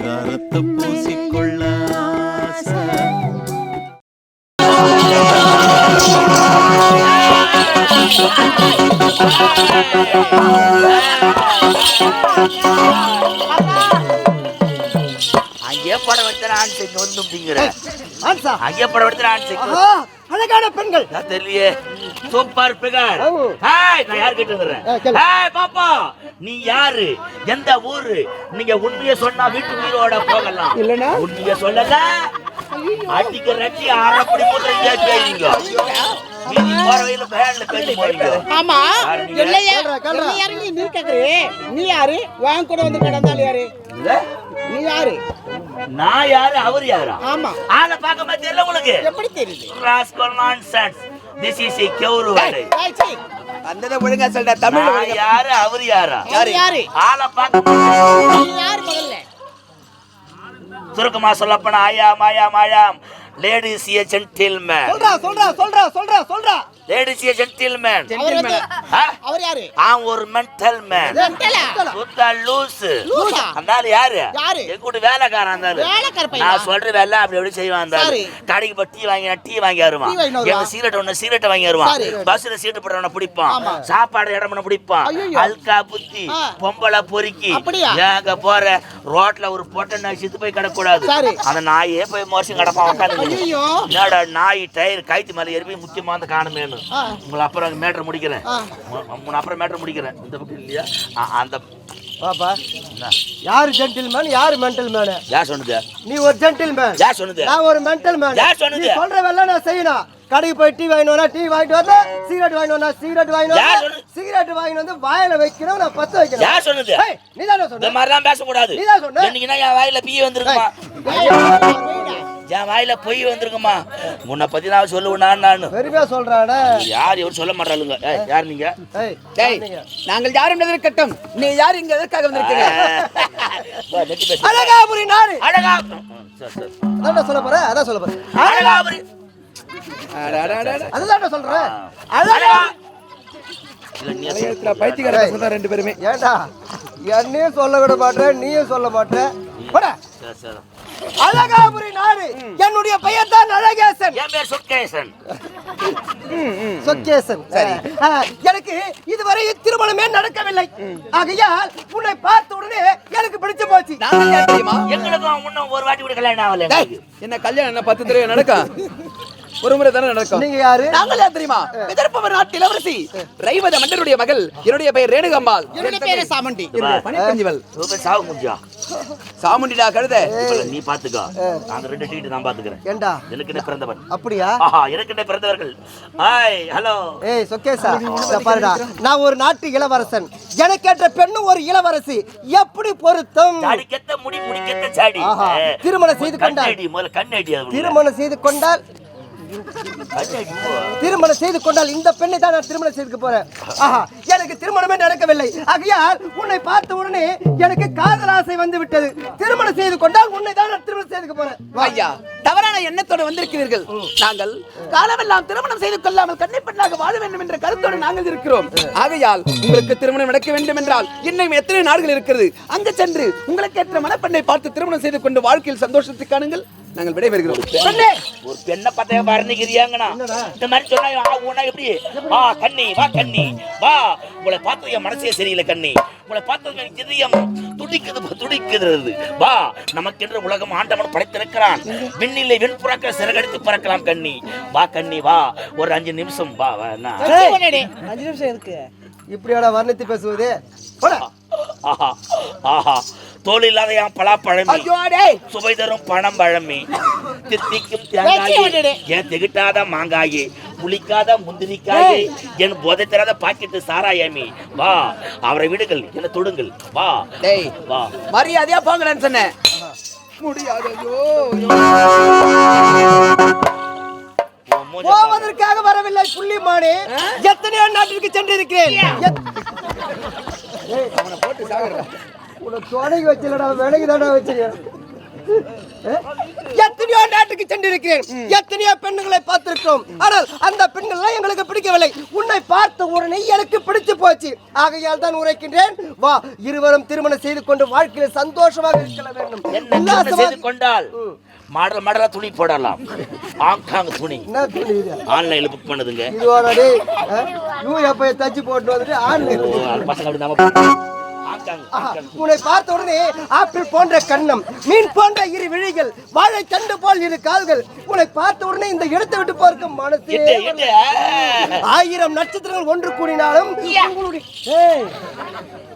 பரிதாரத்தை பூசிக்கொள்ள ஆசை. படம் எடுத்த ஆன்ஸ் இங்க வந்து அப்படிங்கிற ஆன்சா அங்கே படம் எடுத்த ஆன்ஸ் ஆஹா அழகான பெண்கள். நான் தெரியலையே. Super figure. ஹாய் நான் யார் கிட்ட வந்துடுறேன் ஆ, கேளு. ஹாய் பாப்பா. நீ யாரு? எந்த ஊரு? நீங்க உண்மையை சொன்னா வீட்டு உயிரோட போகலாம். இல்லைன்னா? உண்மையை சொல்லல. அடிக்க ரட்டி அரைப்படி கேட்பீங்க பேன்ல போறீங்க ஆமா? இல்லையா. நீ யாரு நீ நீ கேக்குறே நீ யாரு? வாங்க கூட வந்து கிடந்தாள் யாரு? நீ யாரு? நான் யாரு? அவர் யாரா? ஆமா. ஆளை பார்க்க மாதிரி தெரியல உங்களுக்கு? எப்படி தெரியுது? Rascal nonsense this is a கெவுரு வேலை ஏய், சீ. வந்ததை ஒழுங்கா சொல்ற தமிழ் யாரு? அவர் யாரா? அவர் யாரு? ஆளை பார்க்க நீ யாரு முதல்ல? சுருக்கமா சொல்லப்போனா ஆயாம் ஆயாம் ஆயாம் லேடிஸ் ஏ ஜென்டில்மேன் சொல்றா சொல்றா சொல்றா சொல்றா சொல்றா லேடிஸ் ஏ ஜென்டில்மேன் அவர் யாரு ஆம் ஒரு மென்டல் மேன்? சுத்த லூசு லூசா? அந்த ஆளு யாரு யாரு? என் கூட வேலைக்காரன் அந்த ஆளு. வேலைக்கார பையனா? நான் சொல்ற வேலை அப்படி அப்படி செய்வான் அந்த ஆளு. சரி. கடைக்கு போய் டீ வாங்கி டீ வாங்கி வருவான். எனக்கு சீரட் ஒண்ணு சீரட் வாங்கி வருவான். பஸ்ல சீட்டு போடுறவன பிடிப்பான். சாப்பாடு இடம் பண்ண பிடிப்பான். அல்கா புத்தி ஆ. பொம்பளை பொறுக்கி? ஏங்க போற ரோட்ல ஒரு பொட்டை நாய் சித்து போய் கிடக்கூடாது. அந்த நாயே போய் மோசம் கிடப்பான் உட்காந்து ஐயோ என்னடா நாய் டயர் கைத்து மேல போய் முக்கியமா அந்த காணுமேனு. உங்களை அப்புறம் மேட்டர் முடிக்கிறேன். உங்களை அப்புறம் மேட்டர் முடிக்கிறேன். இந்த பக்கம் இல்லையா? அந்த பாப்பா? யாரு ஜென்டில்மேன் யாரு மென்டல் மேன் யார் சொன்னது? நீ ஒரு ஜென்டில்மேன் யார் சொன்னது? நான் ஒரு மென்டல் மேன் யார் சொன்னது? நீ சொல்ற வேலை நான் செய்யணும். கடைக்கு போய் டீ வாங்கிட்டு வரா டீ வாங்கிட்டு வரல சிகரெட் வாங்கிட்டு வரா சிகரெட் வாங்கிட்டு சொன்னது? சிகரெட் வாங்கிட்டு வந்து வாயில வைக்கணும் நான் பத்த வைக்கணும் யார் சொன்னது? நீதானே இந்த சொன்ன மாதிரிலாம் பேசக்கூடாது. நீதான் சொன்ன. என்னைக்குன்னா என் வாயில பீ போயிடா. என் வாயில பொய் வந்திருக்குமா? உன்னை பத்தி நான் சொல்லுவேன் நான்? பெருமையா சொல்றானே யார் இவர் சொல்ல மாட்டாளுங்க. ஏய், யார் நீங்க. நாங்கள் யார் என்பது இருக்கட்டும் நீ யார் இங்க எதற்காக வந்திருக்கீங்க. அழகாபுரி நாடு. அழகா. அதான் சொல்ல போறேன் அதான் சொல்ல போறேன் அழகாபுரி. அட, அட, அட, அட. அதுதான் சொல்றேன் அழகா. அழகா. இல்ல, நீ பைத்தியக்கார பைத்தியக்கார பசங்க தான் ரெண்டு பேருமே? ஏண்டா என்னையும் சொல்ல விட மாட்டேன் நீயும் சொல்ல மாட்டேன். அழகாபுரி நாடு. என்னுடைய பெயர் தான் அழகேசன். என் பேர் சுட்கேசன் சொக்கேசன். ஆ, எனக்கு இதுவரை திருமணமே நடக்கவில்லை. ஆகையால் உன்னை பார்த்த உடனே எனக்கு பிடிச்சு போச்சு. எங்களுக்கும் ஒரு வாட்டி கூட கல்யாணம் ஆகல. என்ன கல்யாணம் என்ன பத்து தடவை நடக்கும் ஒரு முறை தானே நடக்கும். நீங்க யாரு? நாங்கள் யார் தெரியுமா? விதர்ப்பவர் நாட்டு இளவரசி ரைவத மன்னருடைய மகள் என்னுடைய பெயர் ரேணுகம்பாள் என்னுடைய பேரு சாமண்டி. ரூபாய் சாவு முடிஞ்சா? சாமுண்டிடா கழுத. நீ பாத்துக்கோ. அந்த ரெண்டு டீட்டு நான் பாத்துக்கிறேன். ஏண்டா? எனக்குன்னே பிறந்தவன்? அப்படியா? ஆஹா எனக்குன்னே பிறந்தவர்கள்? ஹாய் ஹலோ ஏய் சொக்கேசா பாருடா. நான் ஒரு நாட்டு இளவரசன். எனக்கேற்ற பெண்ணும் ஒரு இளவரசி. எப்படி பொருத்தம்? சாடி கெத்த முடி முடி கெத்த சாடி. திருமணம் செய்து கொண்டார். திருமணம் செய்து கொண்டால். திருமணம் செய்து கொண்டால் இந்த பெண்ணை தான் நான் திருமணம் செய்துக்க போறேன். ஆஹா எனக்கு திருமணமே நடக்கவில்லை. ஆகையால் உன்னை பார்த்த உடனே எனக்கு காதல் ஆசை வந்து விட்டது திருமணம் செய்து கொண்டால் உன்னை தான் நான் திருமணம் செய்துக்க போறேன். ஐயா தவறான எண்ணத்தோடு வந்திருக்கிறீர்கள். நாங்கள் காலமெல்லாம் திருமணம் செய்து கொள்ளாமல் கண்ணை பெண்ணாக வாழ வேண்டும் என்ற கருத்தோடு நாங்கள் இருக்கிறோம். ஆகையால் உங்களுக்கு திருமணம் நடக்க வேண்டும் என்றால் இன்னும் எத்தனை நாடுகள் இருக்கிறது? அங்கு சென்று உங்களுக்கு ஏற்ற மணப்பெண்ணை பார்த்து திருமணம் செய்து கொண்டு வாழ்க்கையில் சந்தோஷத்தை காணுங்கள். நாங்கள் விடைபெறுகிறோம். ஒரு பெண்ணை பார்த்தா வர்ணிக்கிறியாங்கண்ணா இந்த மாதிரி சொன்னா ஆ, ஊனா எப்படி? வா கண்ணி வா கண்ணி வா. உங்களை பார்த்தது என் மனசே சரியில்லை கண்ணி. உங்களை பார்த்தது என் இதயம் துடிக்குது துடிக்குது வா நமக்கென்று உலகம் ஆண்டவன் படைத்திருக்கிறான். விண்ணிலே வெண்புறாக்கள் சிறகடித்து பறக்கலாம் கண்ணி. வா கண்ணி வா. ஒரு அஞ்சு நிமிஷம் வா. அஞ்சு நிமிஷம் இருக்கு இப்படியோட வர்ணித்து பேசுவது. ஆஹா ஆஹா. தோல் இல்லாத என் பலாப்பழமி. ஐயோ டேய் சுவை தரும் பணம் பழமி. தித்திக்கும் தேங்காயே. என் திகிட்டாத மாங்காயே. புளிக்காத முந்திரிக்காயே. என் போதை தராத பாக்கெட்டு சாராயமி. வா அவரை விடுங்கள். என்ன தொடுங்கள். வா. டேய் வா. மரியாதையா போங்கன்னு சொன்னேன். முடியாது. போவதற்காக வரவில்லை புள்ளிமானே. எத்தனையோ நாட்டிற்கு சென்றிருக்கிறேன். போட்டு சாகுறா உன்னை தொடங்கி வச்சலடா விலகி தானே வச்சிருக்கேன். எத்தனை எத்தனையோ நாட்டுக்கு சென்றிருக்கிறேன். எத்தனையோ பெண்களை பார்த்திருக்கிறோம். ஆனால் அந்த பெண்கள் எங்களுக்கு பிடிக்கவில்லை. உன்னை பார்த்த உடனே எனக்கு பிடிச்சு போச்சு. ஆகையால் தான் உரைக்கின்றேன். வா இருவரும் திருமணம் செய்து கொண்டு வாழ்க்கையில் சந்தோஷமாக இருக்க வேண்டும். செய்து கொண்டால்? மாடல் மாடலா துணி போடலாம். ஆங்காங் துணி. என்ன துணி? ஆன்லைன்ல புக் பண்ணுதுங்க. இதுவாடா? யூ எப்ப தச்சு போட்டு வந்துட்டு ஆன்லைன் பசங்க அப்படி உன்னை பார்த்த உடனே ஆப்பிள் போன்ற கண்ணம் மீன் போன்ற இரு விழிகள் வாழை தண்டு போல் இரு கால்கள் உன்னை பார்த்த உடனே இந்த இடத்தை விட்டு பார்க்க மனசே. ஆயிரம் நட்சத்திரங்கள் ஒன்று கூடினாலும் உன்னுடைய ஏய்,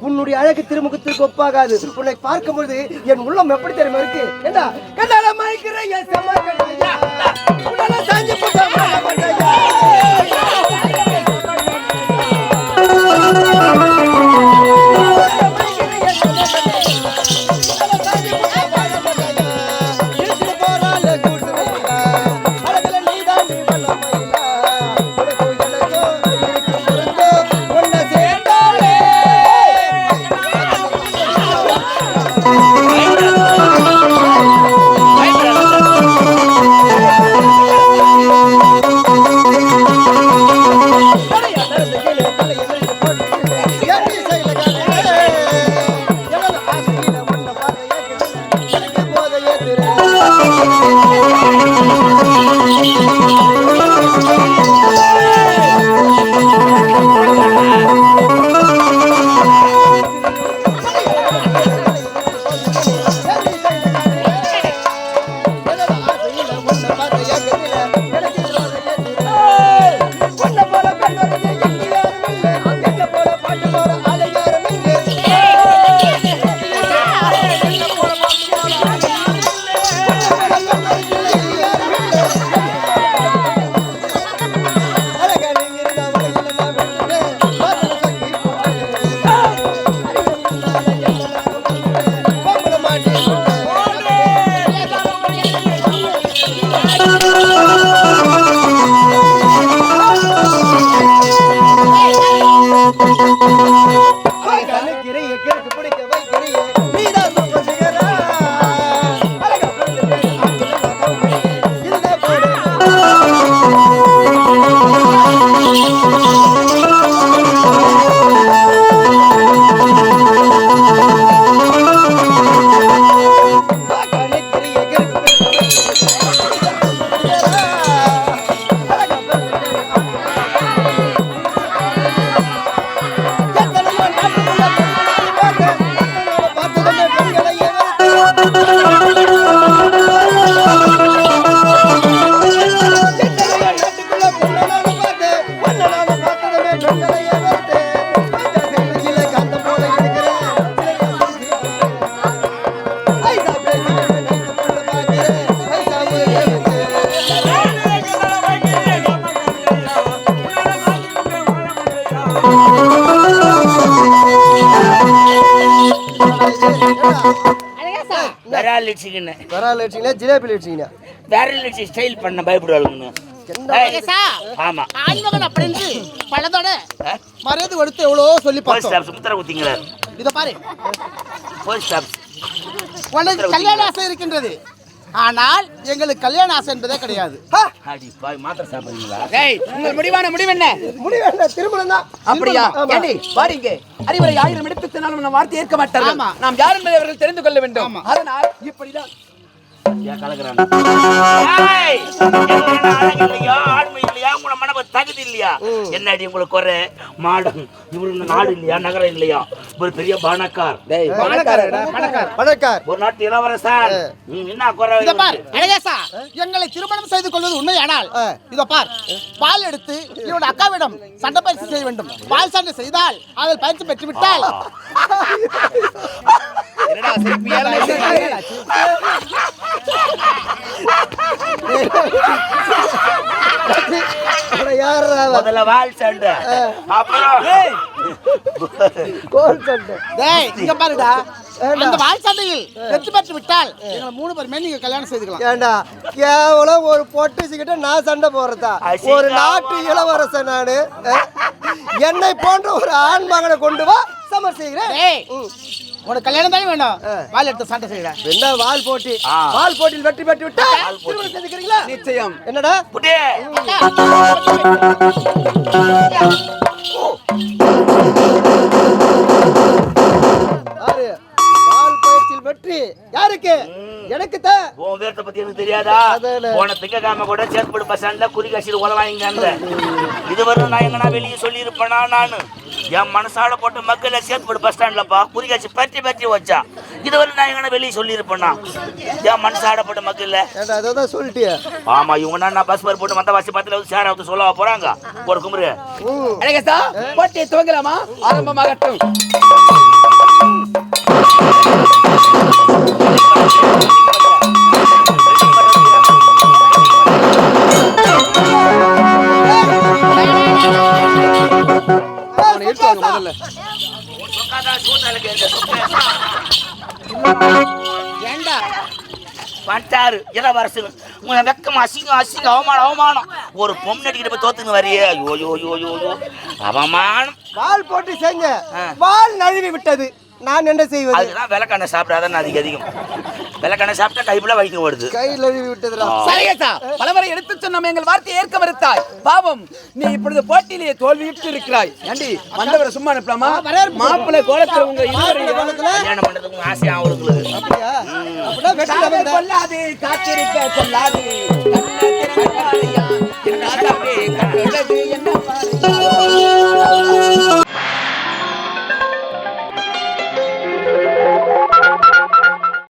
உன்னுடைய அழகு திருமுகத்திற்கு ஒப்பாகாது. உன்னை பார்க்கும்போது என் உள்ளம் எப்படி தெரியுமா இருக்கு? என்ன கண்ணால மயக்கிற என் செம்ம விரால் இடிச்சுக்கின்னு பரவாயில்ல வச்சுங்களா ஜிலேபி வச்சுங்களா விரல் இடிச்சு ஸ்டைல் பண்ண ஆமா. ஆண்மகன் அப்படின்னு பலதோட மரியாதை கொடுத்து எவ்வளோ சொல்லி போஸ்ட் ஆஃபீஸ் முத்திர குத்திங்களா. இத பாரு. போஸ்ட் ஆஃபீஸ் உனக்கு கல்யாண ஆசை இருக்கின்றது. ஆனால் எங்களுக்கு கல்யாண ஆசை என்பதே கிடையாது. முடிவான முடிவு என்ன? முடிவு என்ன? திருமணம். தான் அப்படியா? ஆமா. அறிவுரை ஆயிரம் எடுத்துனாலும் நம்ம வார்த்தை ஏற்க மாட்டார்கள். நாம் யார் என்பதை அவர்கள் தெரிந்து கொள்ள வேண்டும். அதனால் இப்படிதான் ஏன் தகுதி இல்லையா என்னடி உங்களுக்கு குறை? மாடம் இவருக்கு நாடு இல்லையா? நகரம் இல்லையா? ஒரு பெரிய பானக்கார். ஒரு நாட்டு இளவரசர். நீ என்ன குறை எங்களை திருமணம் செய்து கொள்வது உண்மையானால். இத பார் பால் எடுத்து என்னோட அக்காவிடம் சண்டை பயிற்சி செய்ய வேண்டும். பால் சண்டை செய்தால் அதில் பயிற்சி பெற்று விட்டால் என்னடா அவன்? முதல்ல வால் சண்டை. அப்புறம் கோல் சண்டை. டேய் இங்க பாருடா. ஏண்டா? அந்த பால் சண்டையில் வெற்றி பெற்று விட்டால் எங்களை மூணு பேருமே நீங்க கல்யாணம் செய்துக்கலாம். ஏண்டா? கேவலம் ஒரு பொட்டுச்சுக்கிட்ட நான் சண்டை அசிங்கம். ஒரு நாட்டு இளவரசன் நானு. என்னை போன்ற ஒரு ஆண் மகனை கொண்டு வா சமர் செய்கிறேன். உனக்கு கல்யாணம் தானே வேணும்? வாள் எடுத்து சண்டை செய்யற. என்ன வால் போட்டி. வால் போட்டியில் வெற்றி பெற்று விட்டா வால். திருமணம் செஞ்சுக்கிறீங்களா நிச்சயம். என்னடா? வெற்றி யாருக்கு? எனக்கு தான் உன் வீரத்தை பத்தி எனக்கு தெரியாதா? அதானே. போன திங்கக்கிழமை கூட சேத்படு பஸ் ஸ்டாண்ட்ல குறி கட்சியில் உதவாங்க இதுவரை நான் எங்கன்னா வெளியே சொல்லியிருப்பேனா நானு? என் மனசால போட்ட மக்களை சேத்படு பஸ் ஸ்டாண்ட்லப்பா குறி கட்சி பற்றி பற்றி வச்சா. இதுவரை நான் எங்கன்னா வெளியே சொல்லியிருப்பேனா? என் மனசாட போட்ட மக்கள்ல ஏண்டா அதை தான் சொல்லிட்டியே? ஆமா இவங்க நான் பஸ் பேர் போட்டு மத்த வாசி பத்துல வந்து சேர வந்து சொல்ல போறாங்க. ஒரு குமுறு ம் அழகேசா போட்டியை துவங்கலாமா? ஆரம்பமாகட்டும். வந்துட்டாரு இளவரசு உங்களை வெக்கம் அசிங்கம் அசிங்கம் அவமானம் அவமானம். ஒரு பொண்ணு அடிக்கிற போய் தோத்துங்க வரியே. ஐயோ அவமானம். வால் போட்டு செஞ்ச. வால் நழுவி விட்டது. நான் என்ன செய்வது? அதுதான் விளக்கண்ணை சாப்பிடாதான் அதிக அதிகம். விளக்கண்ணை சாப்பிட்டா கைப்புல வைக்க வருது கை நழுவி விட்டதுடா சரியேசா பலவரை எடுத்து சொன்னோம். எங்கள் வார்த்தையை ஏற்க மறுத்தாய். பாவம் நீ இப்பொழுது போட்டியிலேயே தோல்வியுற்று இருக்கிறாய். ஏண்டி வந்தவரை சும்மா அனுப்பலாமா? மாப்பிள்ளை கோலத்துல உங்க கல்யாணம் பண்றதுக்கு உங்க ஆசை அவங்களுக்கு கொல்லாது காத்திருக்க சொல்லாது